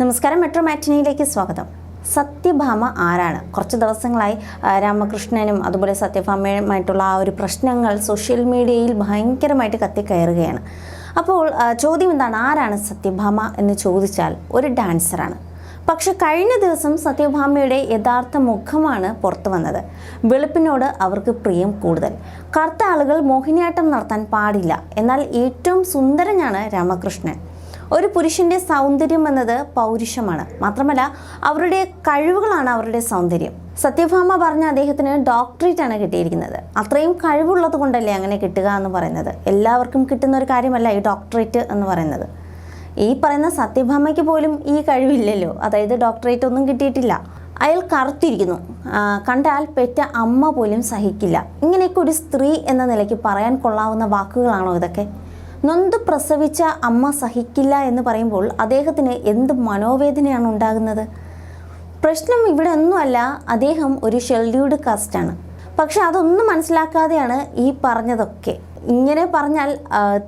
നമസ്കാരം. മെട്രോ മാറ്റിനിയിലേക്ക് സ്വാഗതം. സത്യഭാമ ആരാണ്? കുറച്ച് ദിവസങ്ങളായി രാമകൃഷ്ണനും അതുപോലെ സത്യഭാമയുമായിട്ടുള്ള ആ ഒരു പ്രശ്നങ്ങൾ സോഷ്യൽ മീഡിയയിൽ ഭയങ്കരമായിട്ട് കത്തിക്കയറുകയാണ്. അപ്പോൾ ചോദ്യം എന്താണ്? ആരാണ് സത്യഭാമ എന്ന് ചോദിച്ചാൽ ഒരു ഡാൻസറാണ്. പക്ഷെ കഴിഞ്ഞ ദിവസം സത്യഭാമയുടെ യഥാർത്ഥ മുഖമാണ് പുറത്തു വന്നത്. വെളുപ്പിനോട് അവർക്ക് പ്രിയം കൂടുതൽ. കറുത്ത ആളുകൾ മോഹിനിയാട്ടം നടത്താൻ പാടില്ല. എന്നാൽ ഏറ്റവും സുന്ദരനാണ് രാമകൃഷ്ണൻ. ഒരു പുരുഷന്റെ സൗന്ദര്യം എന്നത് പൗരുഷമാണ്. മാത്രമല്ല അവരുടെ കഴിവുകളാണ് അവരുടെ സൗന്ദര്യം. സത്യഭാമ പറഞ്ഞ അദ്ദേഹത്തിന് ഡോക്ടറേറ്റ് ആണ് കിട്ടിയിരിക്കുന്നത്. അത്രയും കഴിവുള്ളത് കൊണ്ടല്ലേ അങ്ങനെ കിട്ടുക എന്ന് പറയുന്നത്? എല്ലാവർക്കും കിട്ടുന്ന ഒരു കാര്യമല്ല ഈ ഡോക്ടറേറ്റ് എന്ന് പറയുന്നത്. ഈ പറയുന്ന സത്യഭാമയ്ക്ക് പോലും ഈ കഴിവില്ലല്ലോ. അതായത് ഡോക്ടറേറ്റ് ഒന്നും കിട്ടിയിട്ടില്ല. അയാൾ കറുത്തിരിക്കുന്നു. കണ്ടാൽ പെറ്റ അമ്മ പോലും സഹിക്കില്ല. ഇങ്ങനെയൊക്കെ ഒരു സ്ത്രീ എന്ന നിലയ്ക്ക് പറയാൻ കൊള്ളാവുന്ന വാക്കുകളാണോ ഇതൊക്കെ? നൊന്ത് പ്രസവിച്ച അമ്മ സഹിക്കില്ല എന്ന് പറയുമ്പോൾ അദ്ദേഹത്തിന് എന്ത് മനോവേദനയാണ് ഉണ്ടാകുന്നത്? പ്രശ്നം ഇവിടെ ഒന്നുമല്ല അദ്ദേഹം ഒരു ഷെൽഡ്യൂൾഡ് കാസ്റ്റാണ്. പക്ഷെ അതൊന്നും മനസ്സിലാക്കാതെയാണ് ഈ പറഞ്ഞതൊക്കെ. ഇങ്ങനെ പറഞ്ഞാൽ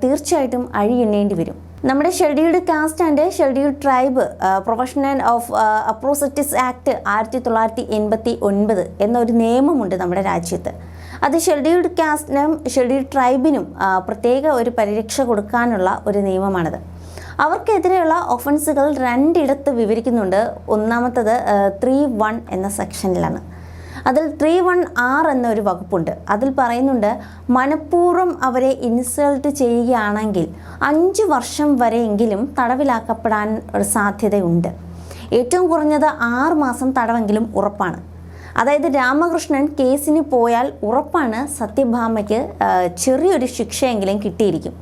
തീർച്ചയായിട്ടും അഴിയെണ്ണേണ്ടി വരും. നമ്മുടെ scheduled caste and scheduled tribe professional of atrocities act ആയിരത്തി തൊള്ളായിരത്തി എൺപത്തി ഒൻപത് എന്നൊരു നിയമമുണ്ട് നമ്മുടെ രാജ്യത്ത്. അത് ഷെഡ്യൂൾഡ് കാസ്റ്റിനും ഷെഡ്യൂൾഡ് ട്രൈബിനും പ്രത്യേക ഒരു പരിരക്ഷ കൊടുക്കാനുള്ള ഒരു നിയമമാണിത്. അവർക്കെതിരെയുള്ള ഒഫൻസുകൾ രണ്ടിടത്ത് വിവരിക്കുന്നുണ്ട്. ഒന്നാമത്തത് ത്രീ വൺ എന്ന സെക്ഷനിലാണ്. അതിൽ ത്രീ വൺ ആർ എന്നൊരു വകുപ്പുണ്ട്. അതിൽ പറയുന്നുണ്ട് മനഃപൂർവം അവരെ ഇൻസൾട്ട് ചെയ്യുകയാണെങ്കിൽ അഞ്ച് വർഷം വരെയെങ്കിലും തടവിലാക്കപ്പെടാൻ ഒരു സാധ്യതയുണ്ട്. ഏറ്റവും കുറഞ്ഞത് ആറ് മാസം തടവെങ്കിലും ഉറപ്പാണ്. അതായത് രാമകൃഷ്ണൻ കേസിന് പോയാൽ ഉറപ്പാണ് സത്യഭാമയ്ക്ക് ചെറിയൊരു ശിക്ഷയെങ്കിലും കിട്ടിയിരിക്കും.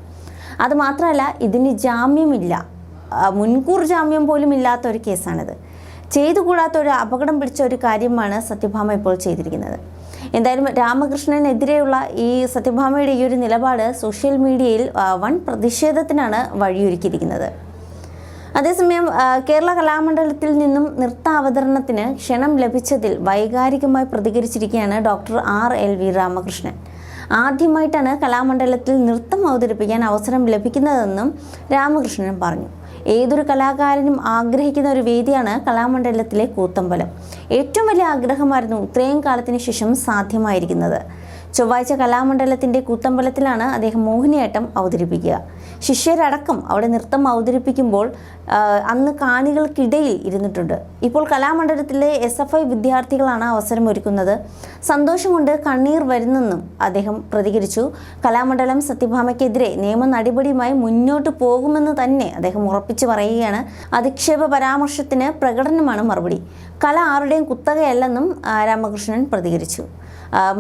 അതുമാത്രമല്ല ഇതിന് ജാമ്യമില്ല. മുൻകൂർ ജാമ്യം പോലും ഇല്ലാത്ത ഒരു കേസാണിത്. ചെയ്തുകൂടാത്ത ഒരു അപകടം പിടിച്ച ഒരു കാര്യമാണ് സത്യഭാമ ഇപ്പോൾ ചെയ്തിരിക്കുന്നത്. എന്തായാലും രാമകൃഷ്ണനെതിരെയുള്ള ഈ സത്യഭാമയുടെ ഈ ഒരു നിലപാട് സോഷ്യൽ മീഡിയയിൽ വൺ പ്രതിഷേധത്തിനാണ് വഴിയൊരുക്കിയിരിക്കുന്നത്. അതേസമയം കേരള കലാമണ്ഡലത്തിൽ നിന്നും നൃത്താവതരണത്തിന് ക്ഷണം ലഭിച്ചതിൽ വൈകാരികമായി പ്രതികരിച്ചിരിക്കുകയാണ് doctor R L V Ramakrishnan. ആദ്യമായിട്ടാണ് കലാമണ്ഡലത്തിൽ നൃത്തം അവതരിപ്പിക്കാൻ അവസരം ലഭിക്കുന്നതെന്നും രാമകൃഷ്ണൻ പറഞ്ഞു. ഏതൊരു കലാകാരനും ആഗ്രഹിക്കുന്ന ഒരു വേദിയാണ് കലാമണ്ഡലത്തിലെ കൂത്തമ്പലം. ഏറ്റവും വലിയ ആഗ്രഹമായിരുന്നു ഇത്രയും കാലത്തിന് ശേഷം സാധ്യമായിരിക്കുന്നത്. ചൊവ്വാഴ്ച കലാമണ്ഡലത്തിന്റെ കൂത്തമ്പലത്തിലാണ് അദ്ദേഹം മോഹിനിയാട്ടം അവതരിപ്പിക്കുക. ശിഷ്യരടക്കം അവിടെ നൃത്തം അവതരിപ്പിക്കുമ്പോൾ അന്ന് കാണികൾക്കിടയിൽ ഇരുന്നിട്ടുണ്ട്. ഇപ്പോൾ കലാമണ്ഡലത്തിലെ എസ് എഫ് ഐ വിദ്യാർത്ഥികളാണ് അവസരമൊരുക്കുന്നത് സന്തോഷം കൊണ്ട് കണ്ണീർ വരുന്നെന്നും അദ്ദേഹം പ്രതികരിച്ചു. കലാമണ്ഡലം സത്യഭാമയ്ക്കെതിരെ നിയമ നടപടിയുമായി മുന്നോട്ട് പോകുമെന്ന് തന്നെ അദ്ദേഹം ഉറപ്പിച്ചു പറയുകയാണ്. അധിക്ഷേപ പരാമർശത്തിന് പ്രകടനമാണ് മറുപടി. കല ആരുടെയും കുത്തകയല്ലെന്നും രാമകൃഷ്ണൻ പ്രതികരിച്ചു.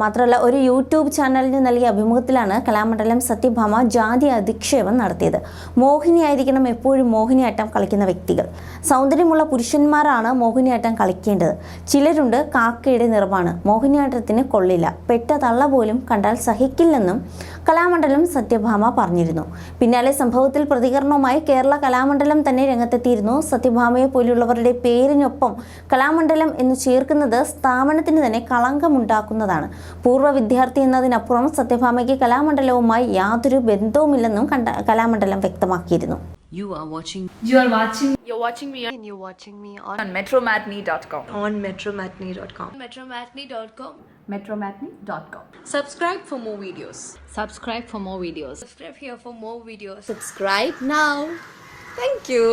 മാത്രമല്ല ഒരു യൂട്യൂബ് ചാനലിന് നൽകിയ അഭിമുഖത്തിലാണ് കലാമണ്ഡലം സത്യഭാമ ജാതി അധിക്ഷേപം നടത്തിയത്. മോഹിനിയായിരിക്കണം എപ്പോഴും മോഹിനിയാട്ടം കളിക്കുന്ന വ്യക്തികൾ. സൗന്ദര്യമുള്ള പുരുഷന്മാരാണ് മോഹിനിയാട്ടം കളിക്കേണ്ടത്. ചിലരുണ്ട് കാക്കയുടെ നിറമാണ്. മോഹിനിയാട്ടത്തിന് കൊള്ളില്ല. പെട്ട തള്ള പോലും കണ്ടാൽ സഹിക്കില്ലെന്നും കലാമണ്ഡലം സത്യഭാമ പറഞ്ഞിരുന്നു. പിന്നാലെ സംഭവത്തിൽ പ്രതികരണവുമായി കേരള കലാമണ്ഡലം തന്നെ രംഗത്തെത്തിയിരുന്നു. സത്യഭാമയെ പോലുള്ളവരുടെ പേരിനൊപ്പം കലാമണ്ഡലം എന്ന് ചേർക്കുന്നത് സ്ഥാപനത്തിന് തന്നെ കളങ്കമുണ്ടാക്കുന്നതാണ്. പൂർവ വിദ്യാർത്ഥി എന്നതിനപ്പുറം സത്യഭാമയ്ക്ക് കലാമണ്ഡലവുമായി യാതൊരു ബന്ധവുമില്ലെന്നും കണ്ട കലാമണ്ഡലം വ്യക്തമാക്കിയിരുന്നു You are watching You are watching You're watching me and you're watching me on, on metromatney.com. on metromatney.com. metromatney.com. metromatney.com. Subscribe for more videos. subscribe for more videos. Subscribe here for more videos. Subscribe now. Thank you.